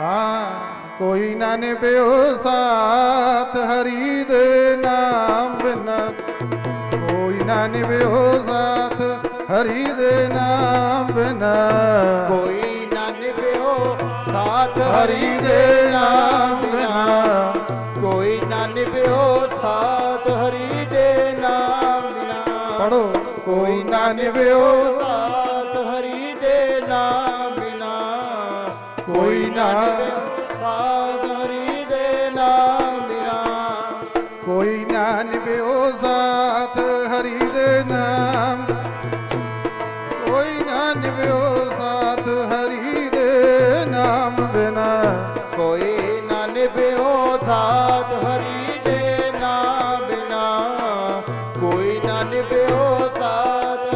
ਹਾਂ ਕੋਈ ਨਾ ਨਿਭਿਓ ਸਾਥ ਹਰੀ ਦੇ ਨਾਮ ਬਿਨਾ। ਕੋਈ ਨਾ ਨਿਭਿਓ ਸਾਥ ਹਰੀ ਦੇ ਨਾਮ ਬਿਨਾ। ਕੋਈ ਨਾ ਨਿਭਿਓ ਸਾਥ ਹਰੀ ਦੇ ਨਾਮ ਬਿਨਾ। ਕੋਈ ਨਾ ਨਿਭਿਓ ਸਾਥ ਹਰੀ ਦੇ ਨਾਮ ਬਿਨਾ। ਪੜੋ ਕੋਈ ਨਾ ਨਿਭਿਓ ਸਾਥ ਹਰੀ ਦੇ ਨਾਮ ਬਿਨਾ। ਕੋਈ ਨਾ ਨਿਭਿਓ ਸਾਥ ਹਰੀ ਦੇ ਨਾਮ। ਕੋਈ ਨਾ ਨਿਭਿਓ ਸਾਥ ਹਰੀ ਦੇ ਨਾਮ ਬਿਨਾ। ਕੋਈ ਨਾ ਨਿਭਿਓ ਸਾਥ ਹਰੀ ਦੇ ਨਾਮ ਬਿਨਾ। ਕੋਈ ਨਾ ਨਿਭਿਓ ਸਾਥ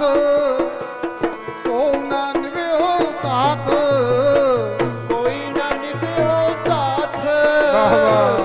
ਸਾਥ ਕੋਈ ਨਾ ਨਿਭਿਓ ਸਾਥ ਕੋਈ ਨਾ ਨਿਭਿਓ ਸਾਥ ਵਾਹ ਵਾਹ।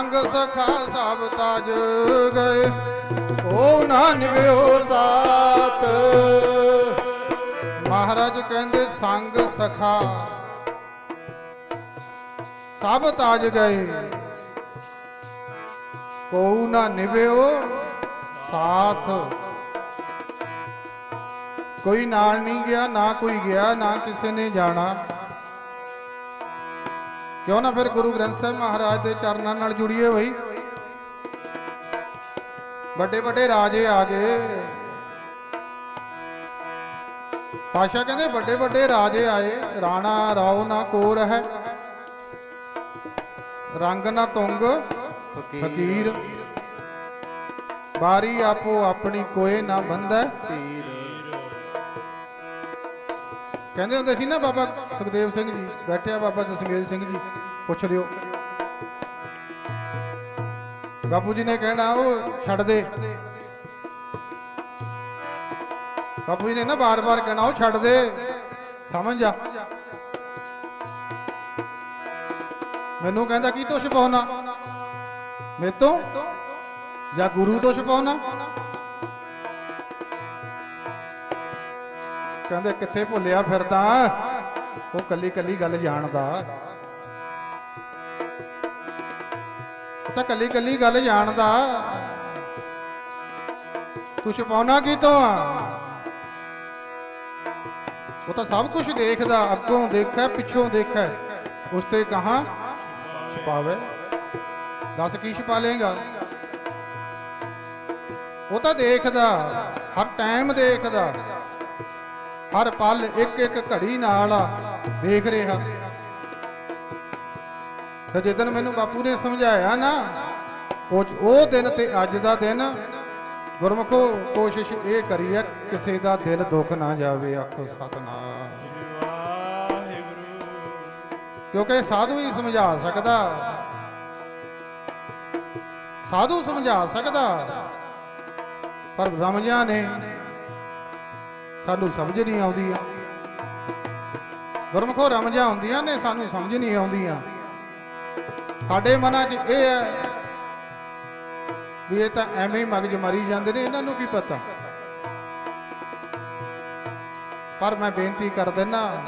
ਸੰਗ ਸਖਾ ਸਭ ਤਜ ਗਏ। ਕੋ ਨਾ ਨਿਭਿਓ ਸਾਥ। ਮਹਾਰਾਜ ਕਹਿੰਦੇ, ਸੰਗ ਸਖਾ ਸਭ ਤਾਜ ਗਏ। ਕੋ ਨਾ ਨਿਭਿਓ ਸਾਥ। ਕੋਈ ਨਾਲ ਨਹੀਂ ਗਿਆ, ਨਾ ਕੋਈ ਗਿਆ, ਨਾ ਕਿਸੇ ਨੇ ਜਾਣਾ। ਕਿਉਂ ਨਾ ਫਿਰ ਗੁਰੂ ਗ੍ਰੰਥ ਸਾਹਿਬ ਮਹਾਰਾਜ ਦੇ ਚਰਨਾਂ ਨਾਲ ਜੁੜੀਏ ਬਈ? ਵੱਡੇ ਵੱਡੇ ਰਾਜੇ ਆ ਗਏ। ਪਾਸ਼ਾ ਕਹਿੰਦੇ ਵੱਡੇ ਵੱਡੇ ਰਾਜੇ ਆਏ ਰਾਣਾ ਰਾਓ ਨਾ ਕੋਰ ਹੈ ਰੰਗ ਨਾ ਤੁੰਗ ਫਕੀਰ। ਬਾਰੀ ਆਪੋ ਆਪਣੀ ਕੋਏ ਨਾ ਬੰਧੈ। ਕਹਿੰਦੇ ਹੁੰਦੇ ਸੀ ਨਾ ਬਾਬਾ ਸੁਖਦੇਵ ਸਿੰਘ ਜੀ ਬੈਠਿਆ ਬਾਬਾ ਜਸਮੇਲ ਸਿੰਘ ਜੀ। ਪੁੱਛ ਲਿਓ। ਬਾਪੂ ਜੀ ਨੇ ਕਹਿਣਾ, ਉਹ ਛੱਡ ਦੇ। ਬਾਪੂ ਜੀ ਨੇ ਨਾ ਬਾਰ-ਬਾਰ ਕਹਿਣਾ, ਉਹ ਛੱਡ ਦੇ। ਸਮਝ ਜਾ। ਮੈਨੂੰ ਕਹਿੰਦਾ, ਕੀ ਤੋਂ ਛਪਾਉਣਾ ਮੇਰੇ ਤੋਂ? ਜਾਂ ਗੁਰੂ ਤੋਂ ਛਪਾਉਣਾ ਕਹਿੰਦੇ, ਕਿੱਥੇ ਭੁੱਲਿਆ ਫਿਰਦਾ? ਉਹ ਕੱਲੀ ਕੱਲੀ ਗੱਲ ਜਾਣਦਾ। ਉਹ ਤਾਂ ਕੱਲੀ ਕੱਲੀ ਗੱਲ ਜਾਣਦਾ। ਤੂੰ ਛਪਾਉਣਾ ਕੀ ਤੋਂ ਆ? ਉਹ ਤਾਂ ਸਭ ਕੁਝ ਦੇਖਦਾ, ਅੱਗੋਂ ਦੇਖੈ, ਪਿੱਛੋਂ ਦੇਖੈ। ਉਸ ਤੇ ਕਹਾ ਛਪਾਵੇ? ਦੱਸ ਕੀ ਛਪਾ ਲੇਗਾ ਉਹ ਤਾਂ ਦੇਖਦਾ, ਹਰ ਟਾਈਮ ਦੇਖਦਾ। ਹਰ ਪਲ ਇੱਕ ਇੱਕ ਘੜੀ ਨਾਲ ਦੇਖ ਰਿਹਾ। ਤੇ ਜਿੱਦਨ ਮੈਨੂੰ ਬਾਪੂ ਨੇ ਸਮਝਾਇਆ ਨਾ, ਉਹ ਉਹ ਦਿਨ ਤੇ ਅੱਜ ਦਾ ਦਿਨ, ਗੁਰਮਖੋ, ਕੋਸ਼ਿਸ਼ ਇਹ ਕਰੀਏ, ਕਿਸੇ ਦਾ ਦਿਲ ਦੁੱਖ ਨਾ ਜਾਵੇ ਆਖੋ ਸਤਨਾਮ। ਕਿਉਂਕਿ ਸਾਧੂ ਹੀ ਸਮਝਾ ਸਕਦਾ। ਸਾਧੂ ਸਮਝਾ ਸਕਦਾ। ਪਰ ਰਮਜਾਂ ਨੇ ਸਾਨੂੰ ਸਮਝ ਨਹੀਂ ਆਉਂਦੀ। ਆ ਗੁਰਮਖੋ, ਰਮਜਾਂ ਹੁੰਦੀਆਂ ਨੇ, ਸਾਨੂੰ ਸਮਝ ਨਹੀਂ ਆਉਂਦੀਆਂ। ਸਾਡੇ ਮਨਾਂ 'ਚ ਇਹ ਹੈ ਵੀ ਇਹ ਤਾਂ ਐਵੇਂ ਹੀ ਮਗਜ ਮਰੀ ਜਾਂਦੇ ਨੇ, ਇਹਨਾਂ ਨੂੰ ਕੀ ਪਤਾ? ਪਰ ਮੈਂ ਬੇਨਤੀ ਕਰ ਦਿੰਨਾ,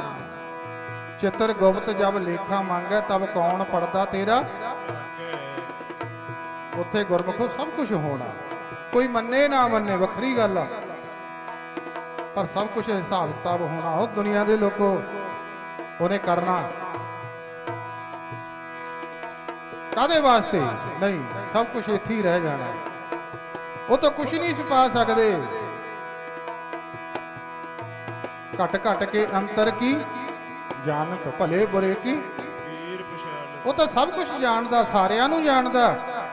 ਚਿੱਤਰ ਗੁਪਤ ਜਬ ਲੇਖਾ ਮੰਗੈ, ਤਬ ਕੌਣ ਪੜਦਾ ਤੇਰਾ? ਉੱਥੇ ਗੁਰਮੁਖੋ ਸਭ ਕੁਝ ਹੋਣਾ। ਕੋਈ ਮੰਨੇ ਨਾ ਮੰਨੇ, ਵੱਖਰੀ ਗੱਲ ਆ। ਪਰ ਸਭ ਕੁਝ ਹਿਸਾਬ ਕਿਤਾਬ ਹੋਣਾ। ਉਹ ਦੁਨੀਆ ਦੇ ਲੋਕੋ, ਉਹਨੇ ਕਰਨਾ। ਕਾਦੇ ਵਾਸਤੇ? ਨਹੀਂ, ਸਭ ਕੁਝ ਇੱਥੇ ਹੀ ਰਹਿ ਜਾਣਾ। ਉਹ ਤਾਂ ਕੁਝ ਨਹੀਂ ਛੁਪਾ ਸਕਦੇ। ਘਟ ਘਟ ਕੇ ਅੰਤਰ ਕੀ? ਜਾਣਤ ਭਲੇ ਬੁਰੇ ਕੀ? ਉਹ ਤਾਂ ਸਭ ਕੁਝ ਜਾਣਦਾ, ਸਾਰਿਆਂ ਨੂੰ ਜਾਣਦਾ।